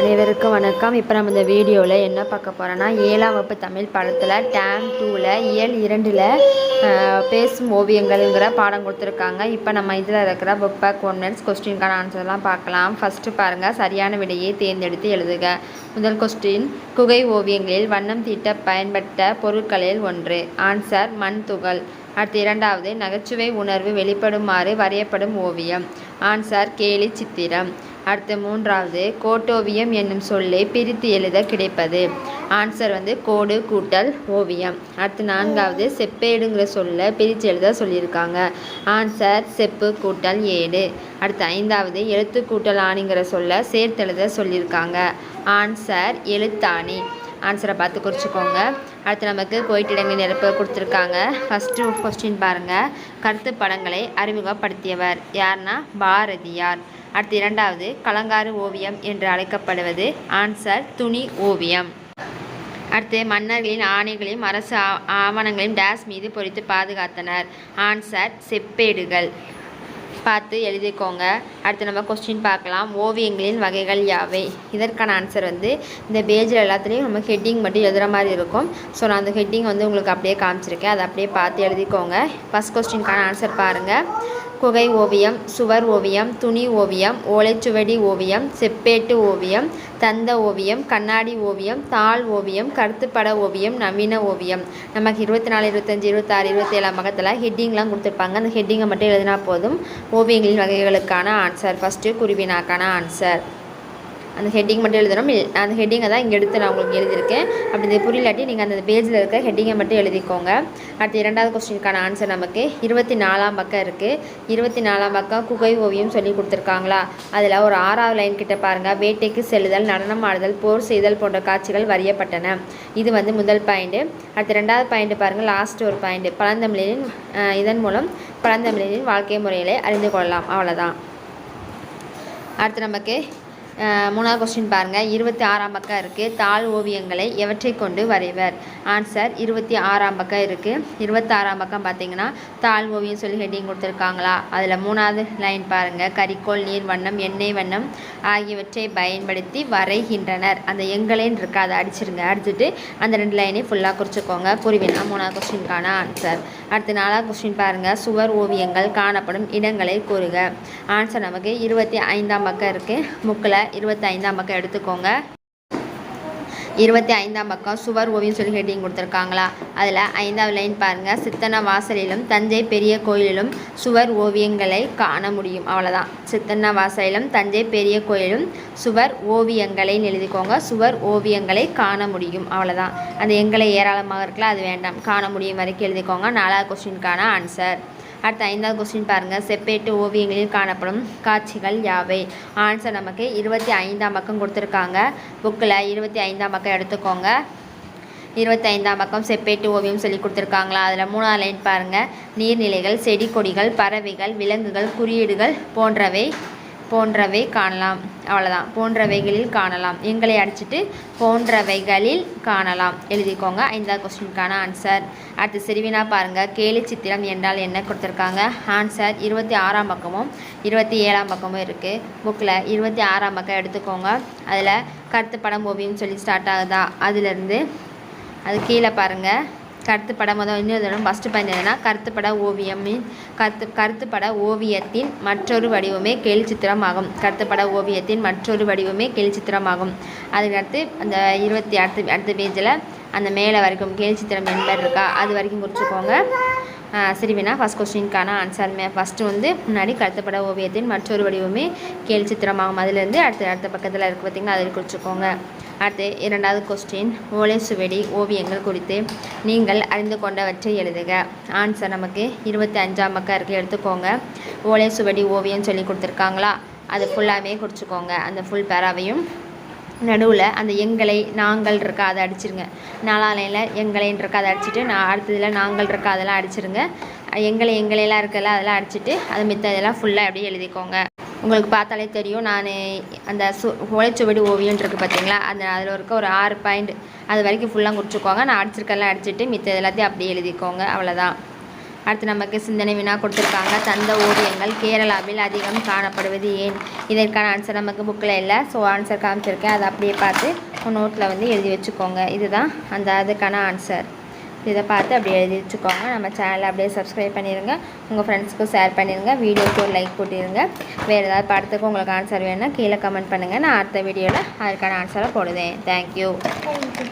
அனைவருக்கும் வணக்கம். இப்போ நம்ம இந்த வீடியோவில் என்ன பார்க்க போகிறோன்னா ஏழாம் வகுப்பு தமிழ் பாடத்தில் டேம் டூவில் இயல் இரண்டில் பேசும் ஓவியங்கள்ங்கிற பாடம் கொடுத்துருக்காங்க. இப்போ நம்ம இதில் இருக்கிற புக் பேக் ஒன் மினிட்ஸ் கொஸ்டின்கான ஆன்சர்லாம் பார்க்கலாம். ஃபஸ்ட்டு பாருங்கள் சரியான விடையை தேர்ந்தெடுத்து எழுதுக. முதல் கொஸ்டின் குகை ஓவியங்களில் வண்ணம் தீட்ட பயன்பட்ட பொருட்களில் ஒன்று. ஆன்சர் மண் துகள். அடுத்து இரண்டாவது நகைச்சுவை உணர்வு வெளிப்படுமாறு வரையப்படும் ஓவியம். ஆன்சர் கேலி சித்திரம். அடுத்து மூன்றாவது கோட்டோவியம் என்னும் சொல்லை பிரித்து எழுத கிடைப்பது. ஆன்சர் வந்து கோடு கூட்டல் ஓவியம். அடுத்து நான்காவது செப்பேடுங்கிற சொல்லை பிரித்து எழுத சொல்லியிருக்காங்க. ஆன்சர் செப்பு கூட்டல் ஏடு. அடுத்து ஐந்தாவது எழுத்து கூட்டல் ஆணிங்கிற சொல்ல சேர்த்து எழுத சொல்லியிருக்காங்க. ஆன்சர் எழுத்தாணி. ஆன்சரை பார்த்து குறிச்சிக்கோங்க. அடுத்து நமக்கு கோயிட்டிடங்கள் நிரப்பு கொடுத்துருக்காங்க. ஃபஸ்ட்டு கொஸ்டின் பாருங்கள் கருத்து படங்களை அறிமுகப்படுத்தியவர் யார்னா? பாரதியார். அடுத்து இரண்டாவது கலங்காறு ஓவியம் என்று அழைக்கப்படுவது ஆன்சர் துணி ஓவியம். அடுத்து மன்னர்களின் ஆணைகளையும் அரசு ஆ- ஆவணங்களையும் டேஸ் மீது பொறித்து பாதுகாத்தனர். ஆன்சர் செப்பேடுகள். பார்த்து எழுதிக்கோங்க. அடுத்து நம்ம கொஸ்டின் பார்க்கலாம். ஓவியங்களின் வகைகள் யாவை? இதற்கான ஆன்சர் வந்து இந்த பேஜில் எல்லாத்துலேயும் நம்ம ஹெட்டிங் மட்டும் எழுதுகிற மாதிரி இருக்கும். ஸோ நான் அந்த ஹெட்டிங் வந்து உங்களுக்கு அப்படியே காமிச்சிருக்கேன். அதை அப்படியே பார்த்து எழுதிக்கோங்க. ஃபஸ்ட் கொஸ்டின்கான ஆன்சர் பாருங்கள் குகை ஓவியம் சுவர் ஓவியம் துணி ஓவியம் ஓலைச்சுவடி ஓவியம் செப்பேட்டு ஓவியம் தந்த ஓவியம் கண்ணாடி ஓவியம் தாள் ஓவியம் கருத்துப்பட ஓவியம் நவீன ஓவியம். நமக்கு இருபத்தி நாலு இருபத்தஞ்சி இருபத்தாறு இருபத்தேழாம் பக்கத்தில் ஹெட்டிங்லாம் கொடுத்துருப்பாங்க. அந்த ஹெட்டிங்கை மட்டும் எழுதினா போதும். ஓவியங்களின் வகைகளுக்கான ஆன்சர் ஃபஸ்ட்டு குருவினாக்கான ஆன்சர் அந்த ஹெட்டிங் மட்டும் எழுதணும். அந்த ஹெட்டிங்கை தான் இங்கே எடுத்து நான் உங்களுக்கு எழுதியிருக்கேன். அப்படி இது புரியலாட்டி நீங்கள் அந்த பேஜில் இருக்க ஹெட்டிங்கை மட்டும் எழுதிக்கோங்க. அடுத்து இரண்டாவது கொஸ்டினுக்கான ஆன்சர் நமக்கு இருபத்தி நாலாம் பக்கம் இருக்குது இருபத்தி நாலாம் பக்கம் குகை ஓவியம் சொல்லி கொடுத்துருக்காங்களா? அதில் ஒரு ஆறாவது லைன் கிட்ட பாருங்கள் வேட்டைக்கு செல்லுதல் நடனம் ஆடுதல் போர் செய்தல் போன்ற காட்சிகள் வரையப்பட்டன. இது வந்து முதல் பாயிண்ட்டு அடுத்து ரெண்டாவது பாயிண்ட் பாருங்கள் லாஸ்ட் ஒரு பாயிண்ட் பழந்தமிழரின் இதன் மூலம் பழந்தமிழரின் வாழ்க்கை முறைகளை அறிந்து கொள்ளலாம். அவ்வளோதான் அடுத்து நமக்கு மூணாவது கொஸ்டின் பாருங்கள் இருபத்தி ஆறாம் பக்கம் இருக்குது தாழ் ஓவியங்களை எவற்றை கொண்டு வரைவர்? ஆன்சர் இருபத்தி ஆறாம் பக்கம் இருக்குது இருபத்தாறாம் பக்கம் பார்த்தீங்கன்னா தாழ் ஓவியம் சொல்லி ஹெட்டிங் கொடுத்துருக்காங்களா? அதில் மூணாவது லைன் பாருங்கள் கறிக்கோள் நீர் வண்ணம் எண்ணெய் வண்ணம் ஆகியவற்றை பயன்படுத்தி வரைகின்றனர். அந்த எங்களேன்னு இருக்கா. அதை அடிச்சிருங்க. அடிச்சுட்டு அந்த ரெண்டு லைனையும் ஃபுல்லாக குறிச்சிக்கோங்க. புரிவினா மூணாவது கொஸ்டினுக்கான ஆன்சர் அடுத்து நாலாவது கொஸ்டின் பாருங்கள் சுவர் ஓவியங்கள் காணப்படும் இடங்களை கூறுக. ஆன்சர் நமக்கு இருபத்தி ஐந்தாம் பக்கம் இருக்குது முக்கில் இருபத்தி ஐந்தாம் பக்கம் எடுத்துக்கோங்க. இருபத்தி ஐந்தாம் பக்கம் சுவர் ஓவியம் சொல்லி ஹெட்டிங் கொடுத்துருக்காங்களா? அதில் ஐந்தாவது லைன் பாருங்கள் சித்தன வாசலிலும் தஞ்சை பெரிய கோயிலிலும் சுவர் ஓவியங்களை காண முடியும். அவ்வளோதான் சித்தன்ன வாசலிலும் தஞ்சை பெரிய கோயிலும் சுவர் ஓவியங்களைன்னு எழுதிக்கோங்க. சுவர் ஓவியங்களை காண முடியும். அவ்வளோதான் அந்த எங்களை ஏராளமாக இருக்கலாம் அது வேண்டாம். காண முடியும் வரைக்கும் எழுதிக்கோங்க. நாலாவது கொஸ்டினுக்கான ஆன்சர் அடுத்த ஐந்தாவது கொஸ்டின் பாருங்கள் செப்பேட்டு ஓவியங்களில் காணப்படும் காட்சிகள் யாவை? ஆன்சர் நமக்கு இருபத்தி ஐந்தாம் பக்கம் கொடுத்துருக்காங்க. புக்கில் இருபத்தி ஐந்தாம் பக்கம் எடுத்துக்கோங்க. இருபத்தி ஐந்தாம் பக்கம் செப்பேட்டு ஓவியம் சொல்லி கொடுத்துருக்காங்களா? அதில் மூணாவது லைன் பாருங்கள் நீர்நிலைகள் செடி கொடிகள் பறவைகள் விலங்குகள் குறியீடுகள் போன்றவை போன்றவை காணலாம். அவ்வளோதான் போன்றவைகளில் காணலாம். எங்களை அடிச்சுட்டு போன்றவைகளில் காணலாம். எழுதிக்கோங்க. ஐந்தாவது கொஸ்டினுக்கான ஆன்சர் அடுத்து சிறுவினா பாருங்கள் கேலி சித்திரம் என்றால் என்ன கொடுத்துருக்காங்க? ஆன்சர் இருபத்தி ஆறாம் பக்கமும் இருபத்தி ஏழாம் பக்கமும் இருக்குது புக்கில் இருபத்தி ஆறாம் பக்கம் எடுத்துக்கோங்க. அதில் கருத்து படம் ஓவியம் சொல்லி ஸ்டார்ட் ஆகுதா? அதுலேருந்து அது கீழே பாருங்கள் கருத்துப்பட முதல் இன்னொரு தடவை ஃபஸ்ட்டு பாயிண்ட் எதுனா கருத்துப்பட ஓவியமின் கருத்து கருத்துப்பட ஓவியத்தின் மற்றொரு வடிவமே கேலிச்சித்திரம் ஆகும் கருத்துப்பட ஓவியத்தின் மற்றொரு வடிவமே கேலிச்சித்திரமாகும் அதுக்கடுத்து அந்த இருபத்தி அடுத்த அடுத்த பேஜில் அந்த மேலே வரைக்கும் கேள்ச்சித்திரம் என்பர் இருக்கா அது வரைக்கும் குறிச்சுக்கோங்க சரிவினா ஃபஸ்ட் கொஸ்டினுக்கான ஆன்சர் மே. ஃபஸ்ட்டு வந்து முன்னாடி கருத்துப்பட ஓவியத்தின் மற்றொரு வடிவமே கேள்ச்சித்திரமாகும் அதுலேருந்து அடுத்த அடுத்த பக்கத்தில் இருக்குது பார்த்திங்கன்னா அதில் குறிச்சிக்கோங்க. அடுத்து இரண்டாவது கொஸ்டின் ஓலை சுவடி ஓவியங்கள் குறித்து நீங்கள் அறிந்து கொண்டவற்றை எழுதுக. ஆன்சர் நமக்கு இருபத்தி அஞ்சாம் பக்கம் இருக்குது எடுத்துக்கோங்க. ஓலை சுவடி ஓவியம் சொல்லி கொடுத்துருக்காங்களா? அது ஃபுல்லாகவே குறிச்சிக்கோங்க. அந்த ஃபுல் பேராவையும் நடுவில் அந்த எங்களை நாங்கள் இருக்கா அதை அடிச்சிருங்க. நாலாலையில் எங்களைன்னு இருக்கா அதை அடிச்சுட்டு நான் அடுத்ததில் நாங்கள் இருக்கா அதெல்லாம் அடிச்சிருங்க. எங்களை எங்களையெல்லாம் இருக்கல அதெல்லாம் அடிச்சுட்டு அது மித்த இதெல்லாம் ஃபுல்லாக அப்படியே எழுதிக்கோங்க. உங்களுக்கு பார்த்தாலே தெரியும். நான் அந்த சு ஓலைச்சுவடி ஓவியம் இருக்குது பார்த்தீங்களா? அந்த அதில் இருக்க ஒரு ஆறு பாயிண்ட் அது வரைக்கும் ஃபுல்லாக முடிச்சுக்கோங்க. நான் அடிச்சிருக்கெல்லாம் அடிச்சுட்டு மித்த எல்லாத்தையும் அப்படியே எழுதிக்கோங்க. அவ்வளோதான் அடுத்து நமக்கு சிந்தனை வினா கொடுத்துருக்காங்க. தந்த ஓவியங்கள் கேரளாவில் அதிகம் காணப்படுவது ஏன்? இதற்கான ஆன்சர் நமக்கு புக்கில் இல்லை. ஸோ ஆன்சர் காமிச்சிருக்கேன். அதை அப்படியே பார்த்து நோட்டில் வந்து எழுதி வச்சுக்கோங்க. இதுதான் அந்த அதுக்கான ஆன்சர் இதை பார்த்து அப்படியே எழுதி வச்சுக்கோங்க நம்ம சேனலை அப்படியே சப்ஸ்கிரைப் பண்ணிடுங்க உங்கள் ஃப்ரெண்ட்ஸ்க்கும் ஷேர் பண்ணிடுங்க வீடியோக்கு ஒரு லைக் போட்டிருங்க. வேறு ஏதாவது படத்துக்கு உங்களுக்கு ஆன்சர் வேணும்னா கீழே கமெண்ட் பண்ணுங்கள் நான் அடுத்த வீடியோவில் அதுக்கான ஆன்சரை போடுவேன். Thank you thank you